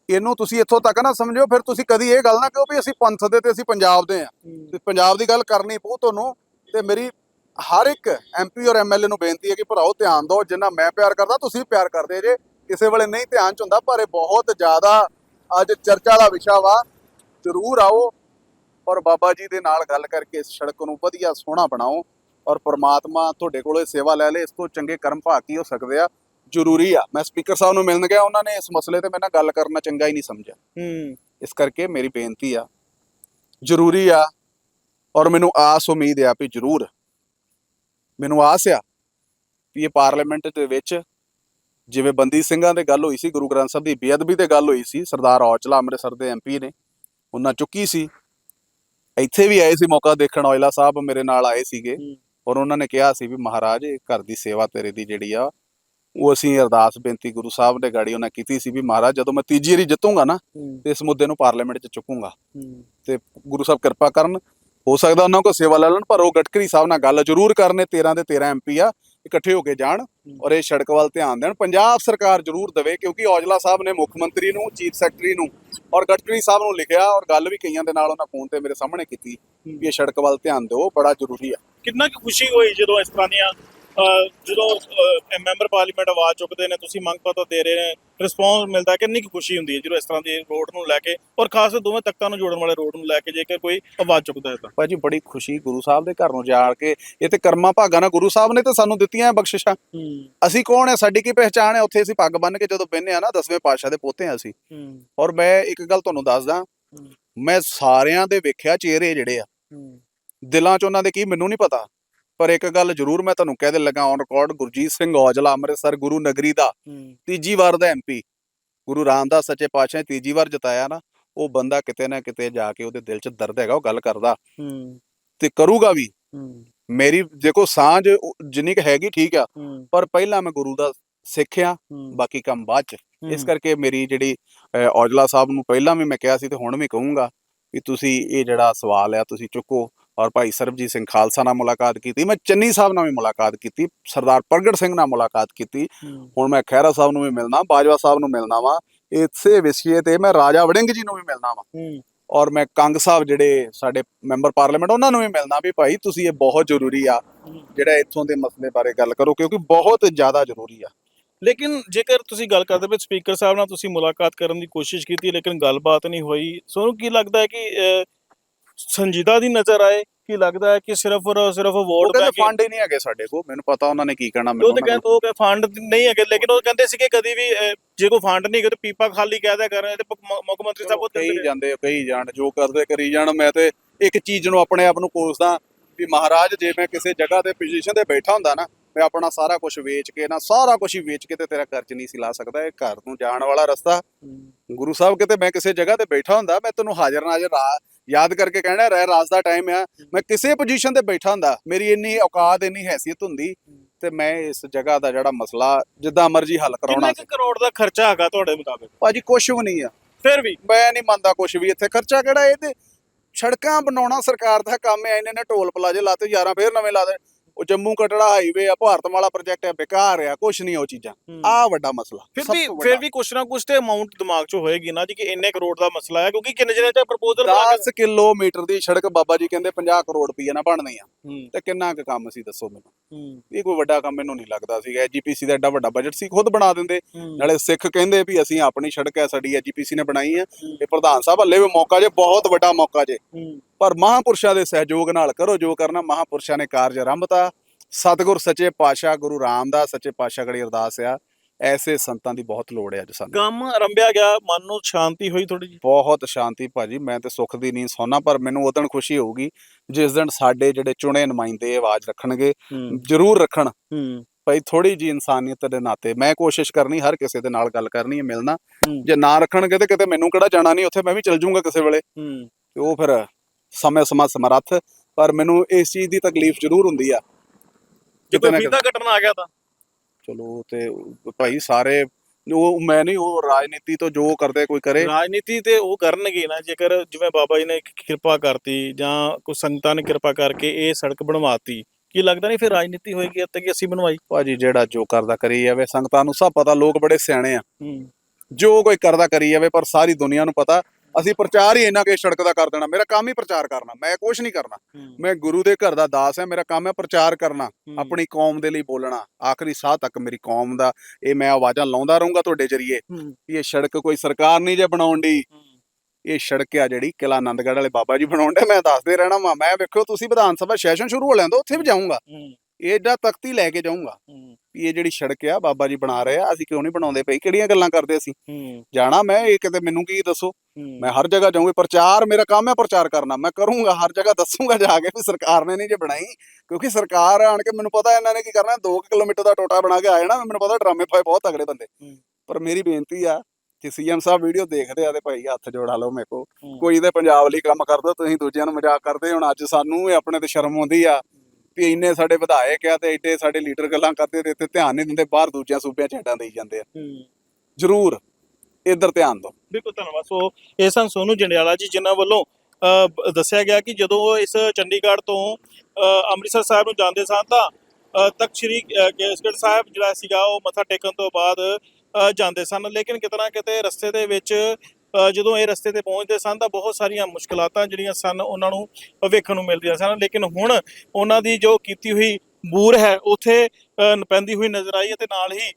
ਇਹਨੂੰ ਤੁਸੀਂ ਇੱਥੋਂ ਤੱਕ ਨਾ ਸਮਝਿਓ ਫਿਰ ਤੁਸੀਂ ਕਦੀ ਇਹ ਗੱਲ ਨਾ ਕਹੋ ਵੀ ਅਸੀਂ ਪੰਥ ਦੇ ਤੇ ਅਸੀਂ ਪੰਜਾਬ ਦੇ ਆ ਤੇ ਪੰਜਾਬ ਦੀ ਗੱਲ ਕਰਨੀ ਪਊ ਤੁਹਾਨੂੰ ਤੇ ਮੇਰੀ ਹਰ ਇੱਕ ਐਮਪੀ ਔਰ ਐਮਐਲਏ ਨੂੰ ਬੇਨਤੀ ਹੈ ਕਿ ਭਰਾਓ ਧਿਆਨ ਦਿਓ ਜਿੰਨਾ ਮੈਂ ਪਿਆਰ ਕਰਦਾ ਤੁਸੀਂ ਪਿਆਰ ਕਰਦੇ ਜੇ। ਕਿਸੇ ਵੇਲੇ ਨਹੀਂ ਧਿਆਨ ਚ ਹੁੰਦਾ ਪਰ ਇਹ ਬਹੁਤ ਜ਼ਿਆਦਾ ਅੱਜ ਚਰਚਾ ਦਾ ਵਿਸ਼ਾ ਵਾ। ਜ਼ਰੂਰ ਆਓ ਔਰ ਬਾਬਾ ਜੀ ਦੇ ਨਾਲ ਗੱਲ ਕਰਕੇ ਇਸ ਸੜਕ ਨੂੰ ਵਧੀਆ ਸੋਹਣਾ ਬਣਾਓ ਔਰ ਪ੍ਰਮਾਤਮਾ ਤੁਹਾਡੇ ਕੋਲੋਂ ਸੇਵਾ ਲੈ ਲੇ ਇਸ ਤੋਂ ਚੰਗੇ ਕਰਮ ਭਾਗ ਕੀ ਹੋ ਸਕਦੇ ਆ। ਜ਼ਰੂਰੀ ਆ। ਮੈਂ ਸਪੀਕਰ ਸਾਹਿਬ ਨੂੰ ਮਿਲਣ ਗਿਆ ਉਹਨਾਂ ਨੇ ਇਸ ਮਸਲੇ ਤੇ ਮੇਰੇ ਨਾਲ ਗੱਲ ਕਰਨਾ ਚੰਗਾ ਹੀ ਨਹੀਂ ਸਮਝਿਆ। ਹੂੰ। ਇਸ ਕਰਕੇ ਮੇਰੀ ਬੇਨਤੀ ਆ ਜ਼ਰੂਰੀ ਆ ਔਰ ਮੈਨੂੰ ਆਸ ਉਮੀਦ ਆ ਵੀ ਜ਼ਰੂਰ ਮੈਨੂੰ ਆਸ ਆ ਵੀ ਇਹ ਪਾਰਲੀਮੈਂਟ ਦੇ ਵਿੱਚ ਜਿਵੇਂ ਬੰਦੀ ਸਿੰਘਾਂ ਦੇ ਗੱਲ ਹੋਈ ਸੀ ਗੁਰੂ ਗ੍ਰੰਥ ਸਾਹਿਬ ਦੀ ਬੇਅਦਬੀ ਤੇ ਗੱਲ ਹੋਈ ਸੀ ਸਰਦਾਰ ਔਜਲਾ ਅੰਮ੍ਰਿਤਸਰ ਦੇ ਐਮਪੀ ਨੇ ਉਹਨਾਂ ਚੁੱਕੀ ਸੀ। ਇੱਥੇ ਵੀ ਆਏ ਸੀ ਮੌਕਾ ਦੇਖਣ ਔਜਲਾ ਸਾਹਿਬ ਮੇਰੇ ਨਾਲ ਆਏ ਸੀਗੇ। ਔਰ ਉਹਨਾਂ ਨੇ ਕਿਹਾ ਸੀ ਵੀ ਮਹਾਰਾਜ ਇਹ ਘਰ ਦੀ ਸੇਵਾ ਤੇਰੇ ਦੀ ਜਿਹੜੀ ਆ ਉਹ ਅਸੀਂ ਅਰਦਾਸ ਬੇਨਤੀ ਗੁਰੂ ਸਾਹਿਬ ਦੇ ਗਾੜੀ ਉਹਨਾਂ ਕੀਤੀ ਸੀ ਵੀ ਮਹਾਰਾਜ ਜਦੋਂ ਮੈਂ ਤੀਜੀ ਵਾਰੀ ਜਿੱਤੂੰਗਾ ਨਾ ਤੇ ਇਸ ਮੁੱਦੇ ਨੂੰ ਪਾਰਲੀਮੈਂਟ 'ਚ ਚੁੱਕੂੰਗਾ। ਤੇ ਗੁਰੂ ਸਾਹਿਬ ਕਿਰਪਾ ਕਰਨ ਹੋ ਸਕਦਾ ਉਹਨਾਂ ਕੋਲ ਸੇਵਾ ਲੈ ਲੈਣ ਪਰ ਉਹ ਗਟਕਰੀ ਸਾਹਿਬ ਨਾਲ ਗੱਲ ਜ਼ਰੂਰ ਕਰਨੇ 13 ਦੇ 13 ਐਮਪੀ ਆ ਇਕੱਠੇ ਹੋ ਕੇ ਜਾਣ ਔਰ ਇਹ ਸੜਕ ਵੱਲ ਧਿਆਨ ਦੇਣ। ਪੰਜਾਬ ਸਰਕਾਰ ਜ਼ਰੂਰ ਦੇਵੇ ਕਿਉਂਕਿ ਔਜਲਾ ਸਾਹਿਬ ਨੇ ਮੁੱਖ ਮੰਤਰੀ ਨੂੰ ਚੀਫ ਸੈਕਟਰੀ ਨੂੰ ਔਰ ਗਟਕਰੀ ਸਾਹਿਬ ਨੂੰ ਲਿਖਿਆ ਔਰ ਗੱਲ ਵੀ ਕਈਆਂ ਦੇ ਨਾਲ ਉਹਨਾਂ ਫੋਨ ਤੇ ਮੇਰੇ ਸਾਹਮਣੇ ਕੀਤੀ ਵੀ ਇਹ ਸੜਕ ਵੱਲ ਧਿਆਨ ਦਿਓ ਬੜਾ ਜ਼ਰੂਰੀ ਆ। ਕਿੰਨਾ ਕੁ ਖੁਸ਼ੀ ਹੋਈ ਜਦੋਂ ਇਸ ਤਰ੍ਹਾਂ ਦੀਆਂ ਜਦੋਂ ਮੈਂਬਰ ਪਾਰਲੀਮੈਂਟ ਆਵਾਜ਼ ਚੁੱਕਦੇ ਨੇ ਤੁਸੀਂ ਮੰਗ ਪੱਤਰ ਦੇ ਰਹੇ ਨੇ ਰਿਸਪੌਂਸ ਮਿਲਦਾ ਕਿੰਨੀ ਕੁ ਖੁਸ਼ੀ ਹੁੰਦੀ ਹੈ ਜਦੋਂ ਇਸ ਤਰ੍ਹਾਂ ਦੀ ਰੋਡ ਨੂੰ ਲੈ ਕੇ ਔਰ ਖਾਸ ਦੋਵੇਂ ਤਖਤਾਂ ਨੂੰ ਜੋੜਨ ਵਾਲੇ ਰੋਡ ਨੂੰ ਲੈ ਕੇ ਜੇਕਰ ਕੋਈ ਆਵਾਜ਼ ਚੁੱਕਦਾ ਹੈ ਤਾਂ। ਭਾਜੀ ਬੜੀ ਖੁਸ਼ੀ ਗੁਰੂ ਸਾਹਿਬ ਦੇ ਘਰ ਨੂੰ ਜਾ ਕੇ ਇਹ ਤੇ ਕਰਮਾਂ ਭਾਗਾਂ ਨਾਲ ਗੁਰੂ ਸਾਹਿਬ ਨੇ ਤੇ ਸਾਨੂੰ ਦਿੱਤੀਆਂ ਬਖਸ਼ਿਸ਼ਾਂ। ਅਸੀਂ ਕੌਣ ਹੈ ਸਾਡੀ ਕੀ ਪਹਿਚਾਣ ਹੈ? ਉੱਥੇ ਅਸੀਂ ਪੱਗ ਬੰਨ ਕੇ ਜਦੋਂ ਬਹਿੰਦੇ ਆ ਨਾ ਦਸਵੇਂ ਪਾਤਸ਼ਾਹ ਦੇ ਪੋਤੇ ਆ ਅਸੀਂ। ਔਰ ਮੈਂ ਇੱਕ ਗੱਲ ਤੁਹਾਨੂੰ ਦੱਸਦਾ ਮੈਂ ਸਾਰਿਆਂ ਦੇ ਵੇਖਿਆ ਚਿਹਰੇ ਜਿਹੜੇ ਆ। ਦਿਲਾਂ 'ਚ ਉਹਨਾਂ ਦੇ ਕੀ ਮੈਨੂੰ ਨਹੀਂ ਪਤਾ। ਪਰ ਇੱਕ ਗੱਲ ਜ਼ਰੂਰ ਮੈਂ ਤੁਹਾਨੂੰ ਕਹਿ ਦੇ ਲੱਗਾ ਔਨ ਰਿਕਾਰਡ ਗੁਰਜੀਤ ਸਿੰਘ ਔਜਲਾ ਅੰਮ੍ਰਿਤਸਰ ਗੁਰੂ ਨਗਰੀ ਦਾ ਤੀਜੀ ਵਾਰ ਦਾ ਐਮਪੀ ਗੁਰੂ ਰਾਮਦਾਸ ਸੱਚੇ ਪਾਤਸ਼ਾਹ ਨੇ ਤੀਜੀ ਵਾਰ ਜਿਤਾਇਆ ਨਾ ਉਹ ਬੰਦਾ ਕਿਤੇ ਨਾ ਕਿਤੇ ਜਾ ਕੇ ਉਹਦੇ ਦਿਲ 'ਚ ਦਰਦ ਹੈਗਾ ਉਹ ਗੱਲ ਕਰਦਾ। ਹੂੰ। ਤੇ ਕਰੂਗਾ ਵੀ। ਮੇਰੀ ਦੇਖੋ ਸਾਂਝ ਜਿੰਨੀ ਕੁ ਹੈਗੀ ਠੀਕ ਆ ਪਰ ਪਹਿਲਾਂ ਮੈਂ ਗੁਰੂ ਦਾ ਸਿੱਖਿਆ ਬਾਕੀ ਕੰਮ ਬਾਅਦ 'ਚ। ਇਸ ਕਰਕੇ ਮੇਰੀ ਜਿਹੜੀ ਔਜਲਾ ਸਾਹਿਬ ਨੂੰ ਪਹਿਲਾਂ ਵੀ ਮੈਂ ਕਿਹਾ ਸੀ ਤੇ ਹੁਣ ਵੀ ਕਹੂੰਗਾ ਵੀ ਤੁਸੀਂ ਇਹ ਜਿਹੜਾ ਸਵਾਲ ਆ ਤੁਸੀਂ ਚੁੱਕੋ ਔਰ ਭਾਈ ਸਰਬਜੀਤ ਸਿੰਘ ਖਾਲਸਾ ਨਾਲ ਮੁਲਾਕਾਤ ਕੀਤੀ ਮੈਂ ਚੰਨੀ ਸਾਹਿਬ ਨਾਲ ਵੀ ਮੁਲਾਕਾਤ ਕੀਤੀ ਸਰਦਾਰ ਪ੍ਰਗਟ ਸਿੰਘ ਨਾਲ ਮੁਲਾਕਾਤ ਕੀਤੀ। ਹੁਣ ਮੈਂ ਖਹਿਰਾ ਸਾਹਿਬ ਨੂੰ ਵੀ ਮਿਲਣਾ ਬਾਜਵਾ ਸਾਹਿਬ ਨੂੰ ਮਿਲਣਾ ਵਾ ਇਸੇ ਵਿਸ਼ੇ ਤੇ ਮੈਂ ਰਾਜਾ ਵੜਿੰਗ ਜੀ ਨੂੰ ਵੀ ਮਿਲਣਾ ਵਾ। ਔਰ ਮੈਂ ਕੰਗ ਸਾਹਿਬ ਜਿਹੜੇ ਸਾਡੇ ਮੈਂਬਰ ਪਾਰਲੀਮੈਂਟ ਉਹਨਾਂ ਨੂੰ ਵੀ ਮਿਲਣਾ ਵੀ ਭਾਈ ਤੁਸੀਂ ਇਹ ਬਹੁਤ ਜ਼ਰੂਰੀ ਆ ਜਿਹੜਾ ਇੱਥੋਂ ਦੇ ਮਸਲੇ ਬਾਰੇ ਗੱਲ ਕਰੋ ਕਿਉਂਕਿ ਬਹੁਤ ਜ਼ਿਆਦਾ ਜ਼ਰੂਰੀ ਆ। ਲੇਕਿਨ ਜੇਕਰ ਤੁਸੀਂ ਗੱਲ ਕਰਦੇ ਪਏ ਸਪੀਕਰ ਸਾਹਿਬ ਨਾਲ ਤੁਸੀਂ ਮੁਲਾਕਾਤ ਕਰਨ ਦੀ ਕੋਸ਼ਿਸ਼ ਕੀਤੀ ਲੇਕਿਨ ਗੱਲਬਾਤ ਨਹੀਂ ਹੋਈ ਤੁਹਾਨੂੰ ਕੀ ਲੱਗਦਾ ਹੈ ਕਿ ਸੰਜੀਦਾ ਦੀ ਨਜ਼ਰ ਆਏ ਕੀ ਲੱਗਦਾ ਹੈ ਕਿ ਸਿਰਫ ਔਰ ਸਿਰਫ ਉਹ ਵੋਟ ਕਹਿੰਦੇ ਬੈਂਕ ਫੰਡ ਹੀ ਨਹੀਂ ਹੈਗੇ ਸਾਡੇ ਕੋਲ ਮੈਨੂੰ ਪਤਾ ਉਹਨਾਂ ਨੇ ਕੀ ਕਹਿਣਾ ਉਹ ਮੈਨੂੰ ਤੇ ਕਹਿੰਦੇ ਉਹ ਫੰਡ ਨਹੀਂ ਹੈਗੇ ਲੇਕਿਨ ਉਹ ਕਹਿੰਦੇ ਸੀਗੇ ਕਦੀ ਵੀ ਜੇ ਕੋਈ ਫੰਡ ਨਹੀਂ ਹੈਗਾ ਤੇ ਪੀਪਾ ਖਾਲੀ ਕਹਿ ਦਿਆ ਕਰ ਤੇ ਮੁੱਖ- ਮੰਤਰੀ ਸਾਹਿਬ ਉਹ ਕਹੀ। ਜਾਂਦੇ ਕਹੀ ਜਾਣ ਜੋ ਕਰਦੇ ਕਰੀ ਜਾਣ ਮੈਂ ਤੇ ਇੱਕ ਚੀਜ਼ ਨੂੰ ਆਪਣੇ ਆਪ ਨੂੰ ਕੋਸਦਾ ਵੀ ਮਹਾਰਾਜ ਜੇ ਮੈਂ ਕਿਸੇ ਜਗ੍ਹਾ ਤੇ ਪੋਜੀਸ਼ਨ ਤੇ ਬੈਠਾ ਹੁੰਦਾ ਨਾ ਮੈਂ ਆਪਣਾ ਸਾਰਾ ਕੁਝ ਵੇਚ ਕੇ ਨਾ ਸਾਰਾ ਕੁਝ ਹੀ ਵੇਚ ਕੇ ਤੇ ਤੇਰਾ ਕਰਜ਼ ਨਹੀਂ ਸੀ ਲਾ ਸਕਦਾ ਇਹ ਘਰ ਨੂੰ ਜਾਣ ਵਾਲਾ ਰਸਤਾ। ਗੁਰੂ ਸਾਹਿਬ ਕਿਤੇ ਮੈਂ ਕਿਸੇ ਜਗ੍ਹਾ ਤੇ ਬੈਠਾ ਹੁੰਦਾ ਮੈਂ ਤੈਨੂੰ ਹਾਜ਼ਰ ਨਾਜ਼ਰ ਰਾ- ਯਾਦ ਕਰਕੇ ਕਹਿਣਾ ਰਹਿ ਰਾਸ ਦਾ ਟਾਈਮ ਆ। ਮੈਂ ਕਿਸੇ ਪੋਜੀਸ਼ਨ ਤੇ ਬੈਠਾ ਹੁੰਦਾ ਮੇਰੀ ਇੰਨੀ ਔਕਾਤ ਇੰਨੀ ਹੈਸੀਅਤ ਹੁੰਦੀ ਤੇ ਮੈਂ ਇਸ ਜਗ੍ਹਾ ਦਾ ਜਿਹੜਾ ਮਸਲਾ ਜਿੱਦਾਂ ਮਰਜ਼ੀ ਹੱਲ ਕਰਾਉਣਾ ਕਿੰਨੇ ਕਰੋੜ ਦਾ ਖਰਚਾ ਹੈਗਾ ਤੁਹਾਡੇ ਮੁਤਾਬਿਕ? ਭਾਜੀ ਕੁਝ ਵੀ ਨਹੀਂ ਆ। ਫਿਰ ਵੀ? ਮੈਂ ਨਹੀਂ ਮੰਨਦਾ ਕੁਝ ਵੀ ਇੱਥੇ। ਖਰਚਾ ਕਿਹੜਾ ਇਹ ਤੇ ਸੜਕਾਂ ਬਣਾਉਣਾ ਸਰਕਾਰ ਦਾ ਕੰਮ ਹੈ ਇਹਨੇ ਨੇ ਟੋਲ ਪਲਾਜ਼ੇ ਲਾਤੇ ਯਾਰਾਂ ਫੇਰ ਨਵੇਂ ਲਾ ਦੇ। ਉਹ ਜੰਮੂ ਕਟੜਾ ਹਾਈਵੇ ਆ ਭਾਰਤਮਾਲਾ ਪ੍ਰੋਜੈਕਟ ਆ ਬੇਕਾਰ ਆ ਕੁਝ ਨਹੀਂ ਉਹ ਚੀਜ਼ਾਂ। ਆ ਵੱਡਾ ਮਸਲਾ ਫਿਰ ਵੀ ਤੋਂ ਫਿਰ। ਵੀ ਕੁਛ ਨਾ ਕੁਛ ਤੇ ਅਮਾਉਂਟ ਦਿਮਾਗ 'ਚ ਹੋਏਗੀ ਨਾ ਜੀ ਕਿ ਇੰਨੇ ਕਰੋੜ ਦਾ ਮਸਲਾ ਹੈ ਕਿਉਂਕਿ ਕਿੰਨੇ ਜਿਹਨੇ ਤੇ ਪ੍ਰਪੋਜ਼ਲ 10 ਕਿਲੋਮੀਟਰ ਦੀ ਸੜਕ ਬਾਬਾ ਜੀ ਕਹਿੰਦੇ 50 ਕਰੋੜ ਰੁਪਈਆ ਨਾ ਬਣਨੀ ਆ। ਹੂੰ। ਤੇ ਕਿੰਨਾ ਕੁ ਕੰਮ ਸੀ ਦੱਸੋ ਮੈਨੂੰ। ਹੂੰ। ਇਹ ਕੋਈ ਵੱਡਾ ਕੰਮ ਮੈਨੂੰ ਨਹੀਂ ਲੱਗਦਾ ਸੀਗਾ ਐਜੀਪੀਸੀ ਦਾ ਐਡਾ ਵੱਡਾ ਬਜਟ ਸੀ ਖੁਦ ਬਣਾ ਦਿੰਦੇ। ਹੂੰ। ਨਾਲੇ ਸਿੱਖ ਕਹਿੰਦੇ ਵੀ ਅਸੀਂ ਆਪਣੀ ਸੜਕ ਹੈ ਸਾਡੀ ਐਜੀਪੀਸੀ ਨੇ ਬਣਾਈ ਹੈ ਹੂੰ। ਇਹ ਪ੍ਰਧਾਨ ਸਾਹਿਬ ਹੱਲੇ ਵੀ ਮੌਕਾ ਜੇ ਬਹੁਤ ਵੱਡਾ ਮੌਕਾ ਜੇ। ਹੂੰ। ਪਰ ਮਹਾਪੁਰਸ਼ਾਂ ਦੇ ਸਹਿਯੋਗ ਨਾਲ ਕਰੋ ਜੋ ਕਰਨਾ ਮਹਾਪੁਰਸ਼ਾਂ ਨੇ ਕਾਰਜ ਆਰੰਭਤਾ ਸਤਿਗੁਰ ਸੱਚੇ ਪਾਤਸ਼ਾਹ ਗੁਰੂ ਰਾਮਦਾਸ ਸੱਚੇ ਪਾਤਸ਼ਾਹ ਗੜੀ ਅਰਦਾਸ ਆ। ਐਸੇ ਸੰਤਾਂ ਦੀ ਬਹੁਤ ਲੋੜ ਹੈ ਅੱਜ ਸਾਨੂੰ। ਕੰਮ ਆਰੰਭਿਆ ਗਿਆ ਮਨ ਨੂੰ ਸ਼ਾਂਤੀ ਹੋਈ ਥੋੜੀ ਜੀ ਬਹੁਤ ਸ਼ਾਂਤੀ ਭਾਜੀ ਮੈਂ ਤੇ ਸੁੱਖ ਦੀ ਨੀਂਦ ਸੌਣਾ ਪਰ ਮੈਨੂੰ ਉਦੋਂ ਖੁਸ਼ੀ ਹੋਊਗੀ ਜਿਸ ਦਿਨ ਸਾਡੇ ਜਿਹੜੇ ਚੁਣੇ ਨੁਮਾਇੰਦੇ ਆਵਾਜ਼ ਰੱਖਣਗੇ ਜ਼ਰੂਰ ਰੱਖਣ। ਭਾਈ ਥੋੜੀ ਜੀ ਇਨਸਾਨੀਅਤ ਦੇ ਨਾਤੇ ਮੈਂ ਕੋਸ਼ਿਸ਼ ਕਰਨੀ ਹਰ ਕਿਸੇ ਦੇ ਨਾਲ ਗੱਲ ਕਰਨੀ ਹੈ ਮਿਲਣਾ। ਜੇ ਨਾ ਰੱਖਣਗੇ ਤੇ ਕਿਤੇ ਮੈਨੂੰ ਕਿਹੜਾ ਜਾਣਾ ਨਹੀਂ ਉੱਥੇ ਮੈਂ ਵੀ ਚਲ ਜਾਊਂਗਾ ਕਿਸੇ ਵੇਲੇ। ਤੇ ਉਹ ਫਿਰ ਸਮੇਂ ਸਮਾਂ ਸਮਰੱਥ ਪਰ ਮੈਨੂੰ ਇਸ ਚੀਜ਼ ਦੀ ਤਕਲੀਫ ਜ਼ਰੂਰ ਹੁੰਦੀ ਆ। ਕਿਤੇ ਨਾ ਕੱਟਣ ਆ ਗਿਆ ਤਾਂ? ਚਲੋ ਤੇ ਭਾਈ ਸਾਰੇ ਉਹ ਮੈਂ ਨਹੀਂ ਉਹ ਰਾਜਨੀਤੀ ਤੋਂ ਜੋ ਕਰਦੇ ਕੋਈ ਕਰੇ। ਰਾਜਨੀਤੀ ਤੇ ਉਹ ਕਰਨਗੇ ਨਾ ਜੇਕਰ ਜਿਵੇਂ ਬਾਬਾ ਜੀ ਨੇ ਕਿਰਪਾ ਕਰਤੀ ਜਾਂ ਕੋਈ ਸੰਗਤਾਂ ਨੇ ਕਿਰਪਾ ਕਰਕੇ ਇਹ ਸੜਕ ਬਣਵਾਤੀ ਕੀ ਲੱਗਦਾ ਨਹੀਂ ਫਿਰ ਰਾਜਨੀਤੀ ਹੋਏਗੀ ਇੱਥੇ ਕਿ ਅਸੀਂ ਬਣਵਾਈ? ਭਾਜੀ ਜਿਹੜਾ ਜੋ ਕਰਦਾ ਕਰੀ ਜਾਵੇ ਸੰਗਤਾਂ ਨੂੰ ਸਭ ਪਤਾ ਲੋਕ ਬੜੇ ਸਿਆਣੇ ਆ। ਜੋ ਕੋਈ ਕਰਦਾ ਕਰੀ ਜਾਵੇ ਪਰ ਸਾਰੀ ਦੁਨੀਆ ਨੂੰ ਪਤਾ ਅਸੀਂ ਪ੍ਰਚਾਰ ਹੀ ਇਹਨਾਂ ਕੇ ਸੜਕ ਦਾ ਕਰ ਦੇਣਾ। ਮੇਰਾ ਕੰਮ ਹੀ ਪ੍ਰਚਾਰ ਕਰਨਾ। ਮੈਂ ਕੁਝ ਨਹੀਂ ਕਰਨਾ। ਮੈਂ ਗੁਰੂ ਦੇ ਘਰ ਦਾ ਦਾਸ ਹੈ। ਮੇਰਾ ਕੰਮ ਹੈ ਪ੍ਰਚਾਰ ਕਰਨਾ। ਆਪਣੀ ਕੌਮ ਦੇ ਲਈ ਬੋਲਣਾ। ਆਖਰੀ ਸਾਹ ਤੱਕ ਮੇਰੀ ਕੌਮ ਦਾ। ਇਹ ਮੈਂ ਆਵਾਜ਼ਾਂ ਲਾਉਂਦਾ ਰਹੂੰਗਾ ਤੁਹਾਡੇ ਜਰੀਏ ਇਹ ਸੜਕ ਕੋਈ ਸਰਕਾਰ ਨਹੀਂ ਜੇ ਬਣਾਉਣ ਦੀ ਇਹ ਸੜਕ ਆ ਜਿਹੜੀ ਕਿਲਾ ਆਨੰਦਗੜ੍ਹ ਵਾਲੇ ਬਾਬਾ ਜੀ ਬਣਾਉਣ ਦੇ ਮੈਂ ਦੱਸਦੇ ਰਹਿਣਾ ਮੈਂ ਵੇਖੋ ਤੁਸੀਂ ਵਿਧਾਨ ਸਭਾ ਸੈਸ਼ਨ ਸ਼ੁਰੂ ਹੋ ਲੈਂਦਾ ਉੱਥੇ ਵੀ ਜਾਊਂਗਾ। ਇਹਦਾ ਤਖਤੀ ਲੈ ਕੇ ਜਾਊਂਗਾ। ਵੀ ਇਹ ਜਿਹੜੀ ਸੜਕ ਆ ਬਾਬਾ ਜੀ ਬਣਾ ਰਹੇ ਆ ਅਸੀਂ ਕਿਉਂ ਨਹੀਂ ਬਣਾਉਂਦੇ ਪਈ ਕਿਹੜੀਆਂ ਗੱਲਾਂ ਕਰਦੇ ਅਸੀਂ? ਜਾਣਾ ਮੈਂ ਇਹ ਕਿਤੇ ਮੈਨੂੰ ਕੀ ਦੱਸੋ? ਮੈਂ ਹਰ ਜਗ੍ਹਾ ਜਾਊਂਗਾ ਪ੍ਰਚਾਰ ਮੇਰਾ ਕੰਮ ਹੈ ਪ੍ਰਚਾਰ ਕਰਨਾ। ਮੈਂ ਕਰੂੰਗਾ ਹਰ ਜਗ੍ਹਾ ਦੱਸੂਗਾ ਜਾ ਕੇ ਵੀ ਸਰਕਾਰ ਨੇ ਨਹੀਂ ਜੇ ਬਣਾਈ ਕਿਉਂਕਿ ਸਰਕਾਰ ਆਣ ਕੇ ਮੈਨੂੰ ਪਤਾ ਇਹਨਾਂ ਨੇ ਕੀ ਕਰਨਾ 2 ਕਿਲੋਮੀਟਰ ਦਾ ਟੋਟਾ ਬਣਾ ਕੇ ਆ ਜਾਣਾ ਮੈਨੂੰ ਪਤਾ ਡਰਾਮੇ ਪਾਏ ਬਹੁਤ ਤਗੜੇ ਬੰਦੇ। ਪਰ ਮੇਰੀ ਬੇਨਤੀ ਆ ਕਿ ਸੀਐਮ ਸਾਹਿਬ ਵੀਡੀਓ ਦੇਖਦੇ ਆ ਤੇ ਭਾਈ ਹੱਥ ਜੋੜਾ ਲਓ ਮੇਰੇ ਕੋ। ਕੋਈ ਤੇ ਪੰਜਾਬ ਲਈ ਕੰਮ ਕਰਦਾ ਤੁਸੀਂ ਦੂਜਿਆਂ ਨੂੰ ਮਜ਼ਾਕ ਕਰਦੇ ਹੁਣ ਅੱਜ ਸਾਨੂੰ ਆਪਣੇ ਤੇ ਸ਼ਰਮ ਆਉਂਦੀ ਆ। ਵੀ ਇੰਨੇ ਸਾਡੇ ਵਿਧਾਇਕ ਆ ਤੇ ਐਡੇ ਸਾਡੇ ਲੀਡਰ ਗੱਲਾਂ ਕਰਦੇ ਤੇ ਇੱਥੇ ਧਿਆਨ ਨਹੀਂ ਦਿੰਦੇ ਬਾਹਰ ਦੂਜਿਆਂ ਸੂਬਿਆਂ ਚ ਹੱਡਾਂ ਦੇਈ ਜਾਂਦੇ ਆ। ਜ਼ਰੂਰ ਇੱਧਰ ਧਿਆਨ ਦਿਓ। ਬਿਲਕੁਲ ਧੰਨਵਾਦ। ਸੋ ਇਹ ਸਨ ਸੋਨੂ ਜੰਡਿਆਲਾ ਜੀ ਜਿਨ੍ਹਾਂ ਵੱਲੋਂ ਦੱਸਿਆ ਗਿਆ ਕਿ ਜਦੋਂ ਇਸ ਚੰਡੀਗੜ੍ਹ ਤੋਂ ਅੰਮ੍ਰਿਤਸਰ ਸਾਹਿਬ ਨੂੰ ਜਾਂਦੇ ਸਨ ਤਾਂ ਤਖਤ ਸ੍ਰੀ ਕੇਸਗੜ੍ਹ ਸਾਹਿਬ ਜਿਹੜਾ ਸੀਗਾ ਉਹ ਮੱਥਾ ਟੇਕਣ ਤੋਂ ਬਾਅਦ ਜਾਂਦੇ ਸਨ। ਲੇਕਿਨ ਕਿਤੇ ਨਾ ਕਿਤੇ ਰਸਤੇ ਦੇ ਵਿੱਚ ਜਦੋਂ ਇਹ ਰਸਤੇ ਤੇ ਪਹੁੰਚਦੇ ਸਨ ਤਾਂ ਬਹੁਤ ਸਾਰੀਆਂ ਮੁਸ਼ਕਲਾਤਾਂ ਜਿਹੜੀਆਂ ਸਨ ਉਹਨਾਂ ਨੂੰ ਵੇਖਣ ਨੂੰ ਮਿਲਦੀਆਂ ਸਨ। ਲੇਕਿਨ ਹੁਣ ਉਹਨਾਂ ਦੀ ਜੋ ਕੀਤੀ ਹੋਈ ਬੂਰ ਹੈ ਉਥੇ ਪੈਂਦੀ ਹੋਈ ਨਜ਼ਰ ਆਈ ਅਤੇ ਨਾਲ ਹੀ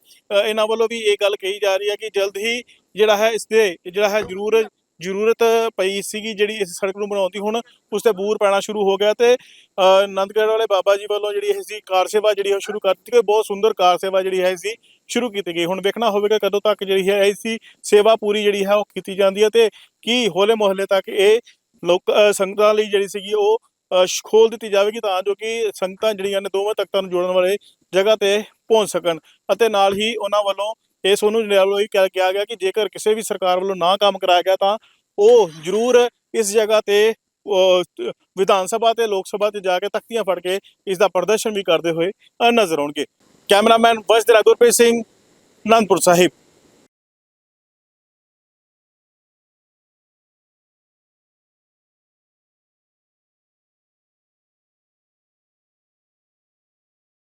ਇਹਨਾਂ ਵੱਲੋਂ ਵੀ ਇਹ ਗੱਲ ਕਹੀ ਜਾ ਰਹੀ ਹੈ ਕਿ ਜਲਦ ਹੀ ਜਿਹੜਾ ਹੈ ਇਸ ਦੇ ਜਿਹੜਾ ਹੈ ਜ਼ਰੂਰ ਜ਼ਰੂਰਤ ਪਈ ਸੀਗੀ ਜਿਹੜੀ ਇਸ ਸੜਕ ਨੂੰ ਬਣਾਉਂਦੀ ਹੁਣ ਉਸ ਤੇ ਬੂਰ ਪੈਣਾ ਸ਼ੁਰੂ ਹੋ ਗਿਆ ਤੇ ਅ, ਆਨੰਦਗੜ੍ਹ ਵਾਲੇ ਬਾਬਾ ਜੀ ਵੱਲੋਂ ਜਿਹੜੀ ਇਹ ਸੀ ਕਾਰ ਸੇਵਾ ਜਿਹੜੀ ਉਹ ਸ਼ੁਰੂ ਕਰ ਦਿੱਤੀ ਗਈ। ਬਹੁਤ ਸੁੰਦਰ ਕਾਰ ਸੇਵਾ ਜਿਹੜੀ ਹੈ ਸੀ ਸ਼ੁਰੂ ਕੀਤੀ ਗਈ। ਹੁਣ ਵੇਖਣਾ ਹੋਵੇਗਾ ਕਦੋਂ ਤੱਕ ਜਿਹੜੀ ਹੈ ਇਹ ਸੀ ਸੇਵਾ ਪੂਰੀ ਜਿਹੜੀ ਹੈ ਉਹ ਕੀਤੀ ਜਾਂਦੀ ਹੈ ਤੇ ਕੀ ਹੋਲੇ ਮਹੱਲੇ ਤੱਕ ਇਹ ਲੋਕ ਸੰਗਤਾਂ ਲਈ ਜਿਹੜੀ ਸੀਗੀ ਉਹ ਅ, ਖੋਲ ਦਿੱਤੀ ਜਾਵੇਗੀ ਤਾਂ ਜੋ ਕਿ ਸੰਗਤਾਂ ਜਿਹੜੀਆਂ ਨੇ ਦੋਵੇਂ ਤਖਤਾਂ ਨੂੰ ਜੋੜਨ ਵਾਲੇ ਜਗ੍ਹਾ ਤੇ ਪਹੁੰਚ ਸਕਣ ਅਤੇ ਨਾਲ ਹੀ ਉਹਨਾਂ ਵੱਲੋਂ ਇਹ ਸੋਨੂੰ ਜੰਡਿਆਲ ਵੱਲੋਂ ਕਿਹਾ ਕਿਹਾ ਗਿਆ ਕਿ ਜੇਕਰ ਕਿਸੇ ਵੀ ਸਰਕਾਰ ਵੱਲੋਂ ਨਾ ਕੰਮ ਕਰਾਇਆ ਗਿਆ ਤਾਂ ਉਹ ਜ਼ਰੂਰ ਇਸ ਜਗ੍ਹਾ ਤੇ ਵਿਧਾਨ ਸਭਾ ਤੇ ਲੋਕ ਸਭਾ ਤੇ ਜਾ ਕੇ ਤਖਤੀਆਂ ਫੜ ਕੇ ਇਸ ਦਾ ਪ੍ਰਦਰਸ਼ਨ ਵੀ ਕਰਦੇ ਹੋਏ ਨਜ਼ਰ ਆਉਣਗੇ। ਕੈਮਰਾਮੈਨ ਵਜਦ ਗੁਰਪ੍ਰੀਤ ਸਿੰਘ ਅਨੰਦਪੁਰ ਸਾਹਿਬ